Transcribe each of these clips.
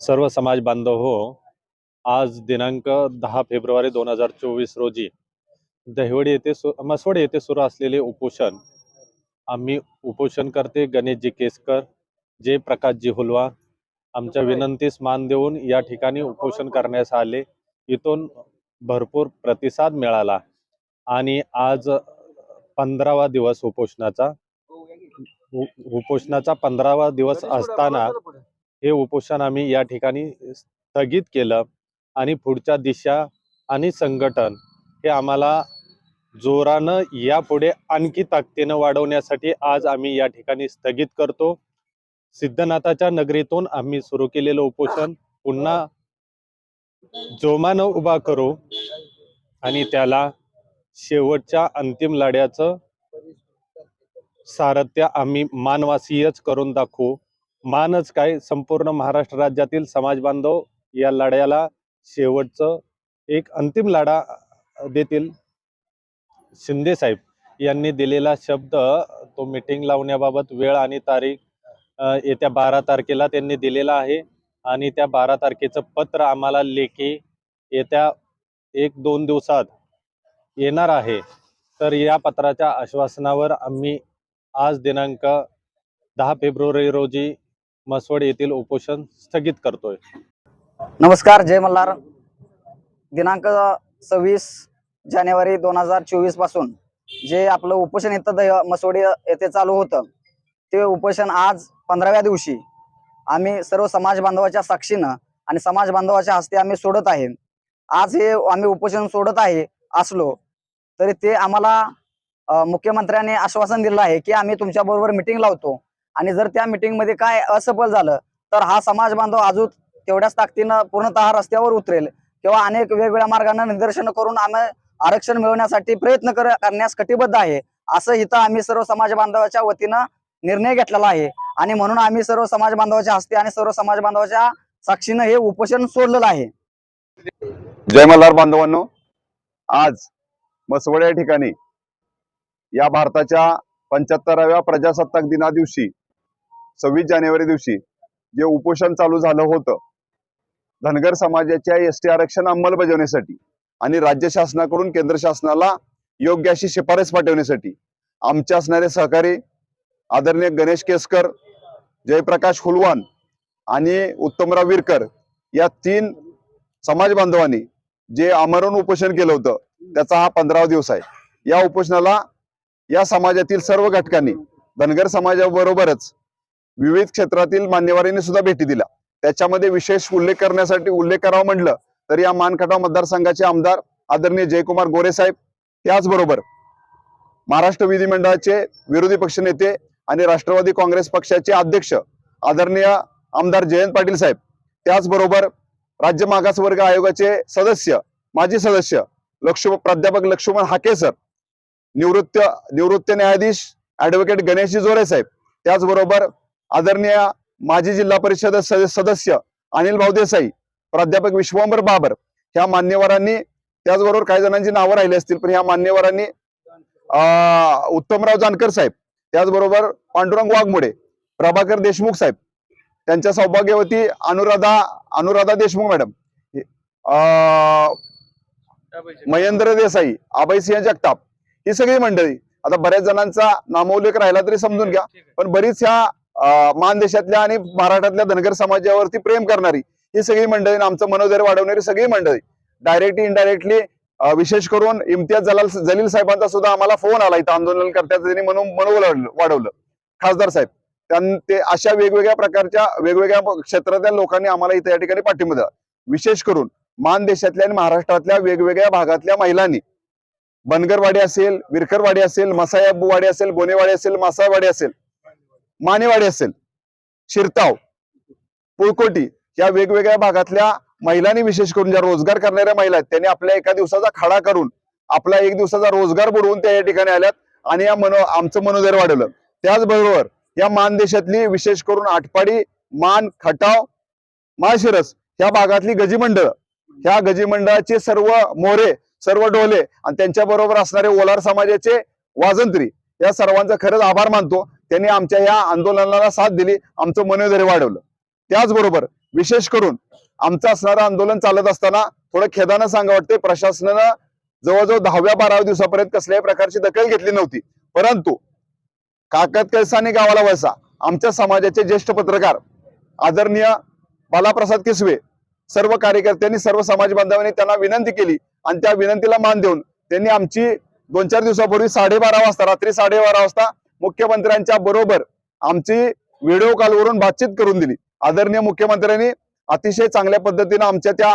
सर्व समाज बांधव हो. आज दिनांक दहा फेब्रुवारी दोन हजार चोवीस रोजी दहिवडी येथे सु मसवड येथे सुरू असलेले उपोषण. आम्ही उपोषणकर्ते गणेशजी केसकर जे प्रकाशजी हुलवा आमच्या विनंतीस मान देऊन या ठिकाणी उपोषण करण्यास आले. इथून भरपूर प्रतिसाद मिळाला. आणि आज पंधरावा दिवस उपोषणाचा. उपोषणाचा पंधरावा दिवस असताना हे उपोषण आम्ही या ठिकाणी स्थगित केलं आणि पुढच्या दिशा आणि संघटन हे आम्हाला जोरानं यापुढे आणखी ताकदीनं वाढवण्यासाठी आज आम्ही या ठिकाणी स्थगित करतो. सिद्धनाथाच्या नगरीतून आम्ही सुरू केलेलं उपोषण. पुन्हा जोमानं उभा करू आणि त्याला शेवटच्या अंतिम लढ्याचं सारथ्य आम्ही मानवासीयच करून दाखवू. मानच काय संपूर्ण महाराष्ट्र राज्यातील समाज बांधव या लढ्याला शेवटचं एक अंतिम लढा देतील. शिंदे साहेब यांनी दिलेला शब्द तो मीटिंग लावण्याबाबत वेळ आणि तारीख येत्या बारा तारखेला त्यांनी दिलेला आहे. आणि त्या बारा तारखेचं पत्र आम्हाला लेखी येत्या एक दोन दिवसात येणार आहे. तर या पत्राच्या आश्वासनावर आम्ही आज दिनांक दहा फेब्रुवारी रोजी मसवड येथील उपोषण स्थगित करतोय. नमस्कार जय मल्हार. दिनांक सव्वीस जानेवारी दोन हजार चोवीसपासून जे आपलं उपोषण इथं दह येथे चालू होतं ते उपोषण आज पंधराव्या दिवशी आम्ही सर्व समाज बांधवाच्या साक्षीनं आणि समाज बांधवाच्या हस्ते आम्ही सोडत आहे. आज हे आम्ही उपोषण सोडत आहे असलो तरी ते आम्हाला मुख्यमंत्र्यांनी आश्वासन दिलं आहे की आम्ही तुमच्या बरोबर मिटिंग लावतो. आणि जर त्या मिटिंगमध्ये मध्ये काय असफल झालं तर हा समाज बांधव अजून तेवढ्याच ताकदीनं पूर्णतः रस्त्यावर उतरेल. किंवा अनेक वेगवेगळ्या मार्गाने निदर्शन करून आम्ही आरक्षण मिळवण्यासाठी प्रयत्न कर करण्यास कटिबद्ध आहे. असं इथं आम्ही सर्व समाज बांधवाच्या वतीनं निर्णय घेतलेला आहे. आणि म्हणून आम्ही सर्व समाज बांधवाच्या हस्ते आणि सर्व समाज बांधवाच्या साक्षीनं हे उपोषण सोडलेलं आहे. जय मल्हार बांधवांनो आज मसवड या ठिकाणी या भारताच्या पंच्याहत्तराव्या प्रजासत्ताक दिना दिवशी सव्वीस जानेवारी दिवशी जे उपोषण चालू झालं होतं धनगर समाजाच्या एस टी आरक्षण अंमलबजावणीसाठी आणि राज्य शासनाकडून केंद्र शासनाला योग्य अशी शिफारस पाठवण्यासाठी आमचे असणारे सहकारी आदरणीय गणेश केसकर जयप्रकाश हुलवान आणि उत्तमराव विरकर या तीन समाज बांधवांनी जे आमरण उपोषण केलं होतं त्याचा हा पंधरावा दिवस आहे. या उपोषणाला या समाजातील सर्व घटकांनी धनगर समाजाबरोबरच विविध क्षेत्रातील मान्यवरांनी सुद्धा भेटी दिल्या. त्याच्यामध्ये विशेष उल्लेख करण्यासाठी उल्लेख करावा म्हटलं तर या मानखटाव मतदारसंघाचे आमदार आदरणीय जयकुमार गोरे साहेब त्याचबरोबर महाराष्ट्र विधिमंडळाचे विरोधी पक्षनेते आणि राष्ट्रवादी काँग्रेस पक्षाचे अध्यक्ष आदरणीय आमदार जयंत पाटील साहेब त्याचबरोबर राज्य मागासवर्ग आयोगाचे सदस्य माजी सदस्य लक्ष्म प्राध्यापक लक्ष्मण हाके सर निवृत्त निवृत्त न्यायाधीश ऍडव्होकेट गणेशजी जोरे साहेब त्याचबरोबर आदरणीय माजी जिल्हा परिषद सद- सदस्य अनिल भाऊ देसाई प्राध्यापक विश्वांबर बाबर ह्या मान्यवरांनी त्याचबरोबर काही जणांची नावं राहिली असतील पण ह्या मान्यवरांनी अं, उत्तमराव जानकर साहेब त्याचबरोबर पांडुरंग वाघमोडे प्रभाकर देशमुख साहेब त्यांच्या सौभाग्यवती अनुराधा अनुराधा देशमुख मॅडम महेंद्र देसाई आबाईसिंह जगताप ही सगळी मंडळी आता बऱ्याच जणांचा नामोल्लेख राहिला तरी समजून घ्या पण बरीच ह्या अं, आणि महाराष्ट्रातल्या धनगर समाजावरती प्रेम करणारी ही सगळी मंडळी आमचं मनोधैर्य वाढवणारी सगळी मंडळी. डायरेक्टली इनडायरेक्टली विशेष करून इम्तियाज जलाल जलील साहेबांचा सुद्धा आम्हाला फोन आला इथं आंदोलन करत्याचं त्यांनी म्हणून मनोबल वाढवलं- खासदार साहेब त्यां ते अशा वेगवेगळ्या प्रकारच्या वेगवेगळ्या क्षेत्रातल्या लोकांनी आम्हाला इथे या ठिकाणी पाठिंबा दिला. विशेष करून मान देशातल्या आणि महाराष्ट्रातल्या वेगवेगळ्या भागातल्या महिलांनी बनगरवाडी असेल विरकरवाडी असेल मसायाबूवाडी असेल गोनेवाडी असेल मासावाडी असेल मानेवाडी असेल शिरताव पुळकोटी या वेगवेगळ्या भागातल्या महिलांनी विशेष करून ज्या रोजगार करणाऱ्या महिला आहेत त्यांनी आपल्या एका दिवसाचा खाडा करून आपला एक दिवसाचा रोजगार बुडवून त्या या ठिकाणी आल्यात आणि या मनो आमचं मनोधैर्य वाढवलं. त्याचबरोबर या मान देशातली विशेष करून आटपाडी मान खटाव माळशिरस ह्या भागातली गजीमंडळ ह्या गजीमंडळाचे सर्व मोरे सर्व डोले आणि त्यांच्या बरोबर असणारे ओलार समाजाचे वाजंत्री या सर्वांचा खरंच आभार मानतो. त्यांनी आमच्या या आंदोलनाला साथ दिली आमचं मनोधैर्य वाढवलं. त्याचबरोबर विशेष करून आमचं असणारं आंदोलन चालत असताना थोडं खेदानं सांगा वाटते प्रशासनानं जवळजवळ दहाव्या बाराव्या दिवसापर्यंत कसल्याही प्रकारची दखल घेतली नव्हती. परंतु काकत कळसाने गावाला वळसा आमच्या समाजाचे ज्येष्ठ पत्रकार आदरणीय बालाप्रसाद किसवे सर्व कार्यकर्त्यांनी सर्व समाज बांधवांनी त्यांना विनंती केली आणि त्या विनंतीला मान देऊन त्यांनी आमची दोन चार दिवसापूर्वी साडेबारा वाजता रात्री साडेबारा वाजता मुख्यमंत्र्यांच्या बरोबर आमची व्हिडिओ कॉलवरून बातचीत करून दिली. आदरणीय मुख्यमंत्र्यांनी अतिशय चांगल्या पद्धतीनं आमच्या त्या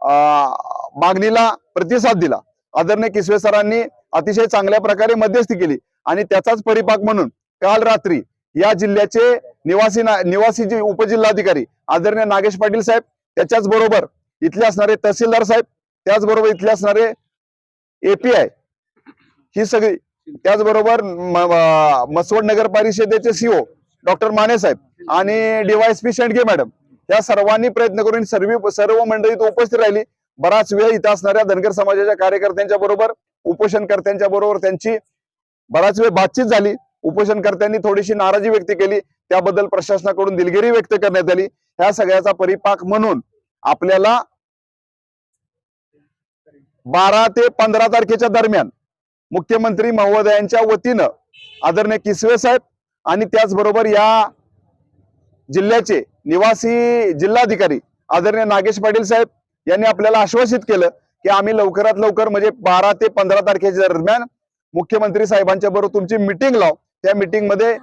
अं, मागणीला प्रतिसाद दिला. आदरणीय किसवे सरांनी अतिशय चांगल्या प्रकारे मध्यस्थी केली. आणि त्याचाच परिपाक म्हणून काल रात्री या जिल्ह्याचे निवासी ना- निवासी जे उपजिल्हाधिकारी आदरणीय नागेश पाटील साहेब त्याच्याच बरोबर इथले असणारे तहसीलदार साहेब त्याचबरोबर इथले असणारे एपीआय ही सगळी त्याचबरोबर मसवड नगर परिषदेचे सीओ डॉक्टर माने साहेब आणि डीवायएसपी शेंडगे मॅडम या सर्वांनी प्रयत्न करून सर्व सर्व मंडळीत उपस्थित राहिली. बराच वेळ इथं असणाऱ्या धनगर समाजाच्या कार्यकर्त्यांच्या बरोबर उपोषणकर्त्यांच्या बरोबर त्यांची बराच वेळ बातचीत झाली. उपोषणकर्त्यांनी थोडीशी नाराजी व्यक्त केली. त्याबद्दल प्रशासनाकडून दिलगिरी व्यक्त करण्यात आली. ह्या सगळ्याचा परिपाक म्हणून आपल्याला बारा ते पंधरा तारखेच्या दरम्यान मुख्यमंत्री महोदयांच्या वतीनं आदरणीय किसवे साहेब आणि त्याचबरोबर या जिल्ह्याचे निवासी जिल्हाधिकारी आदरणीय नागेश पाटील साहेब यांनी आपल्याला आश्वासित केलं की आम्ही लवकरात लवकर म्हणजे बारा ते पंधरा तारखेच्या दरम्यान मुख्यमंत्री साहेबांच्या बरोबर तुमची मिटिंग लाव. त्या मिटिंगमध्ये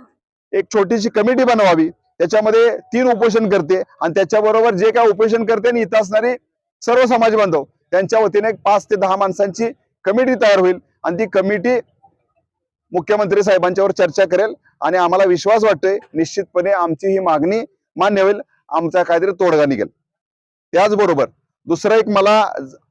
एक छोटीशी कमिटी बनवावी. त्याच्यामध्ये तीन उपोषण करते आणि त्याच्याबरोबर जे काय उपोषण करते आणि इथं असणारे सर्व समाज बांधव त्यांच्या वतीने एक पाच ते दहा माणसांची कमिटी तयार होईल. आणि ती कमिटी मुख्यमंत्री साहेबांच्यावर चर्चा करेल आणि आम्हाला विश्वास वाटतोय निश्चितपणे आमची ही मागणी मान्य होईल. आमचा काहीतरी तोडगा निघेल. त्याचबरोबर दुसरं एक मला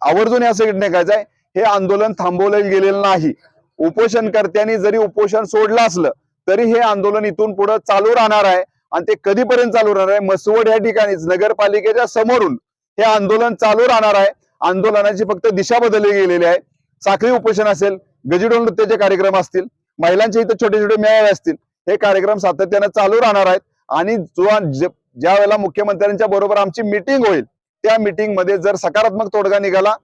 आवर्जून असं निघायचं आहे हे आंदोलन थांबवलं गेलेलं नाही. उपोषणकर्त्यांनी जरी उपोषण सोडलं असलं तरी हे आंदोलन इथून पुढे चालू राहणार आहे आणि ते कधीपर्यंत चालू राहणार आहे? मसवड या ठिकाणीच नगरपालिकेच्या समोरून हे आंदोलन चालू राहणार आहे. आंदोलनाची फक्त दिशा बदलली गेलेली आहे. साखळी उपोषण असेल गजिडो नृत्याचे कार्यक्रम असतील महिलांचे इथं छोटे छोटे मेळावे असतील हे कार्यक्रम सातत्यानं चालू राहणार आहेत. आणि जो ज्या वेळेला मुख्यमंत्र्यांच्या बरोबर आमची मिटिंग होईल त्या मिटिंगमध्ये जर सकारात्मक तोडगा निघाला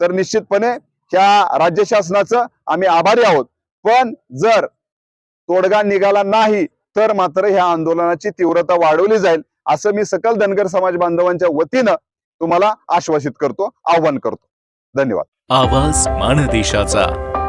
तर निश्चितपणे ह्या राज्य शासनाचं आम्ही आभारी आहोत. पण जर तोडगा निघाला नाही तर मात्र ह्या आंदोलनाची तीव्रता वाढवली जाईल असं मी सकल धनगर समाज बांधवांच्या वतीनं तुम्हाला आश्वासित करतो आव्हान करतो. धन्यवाद. आवाज माणदेशाचा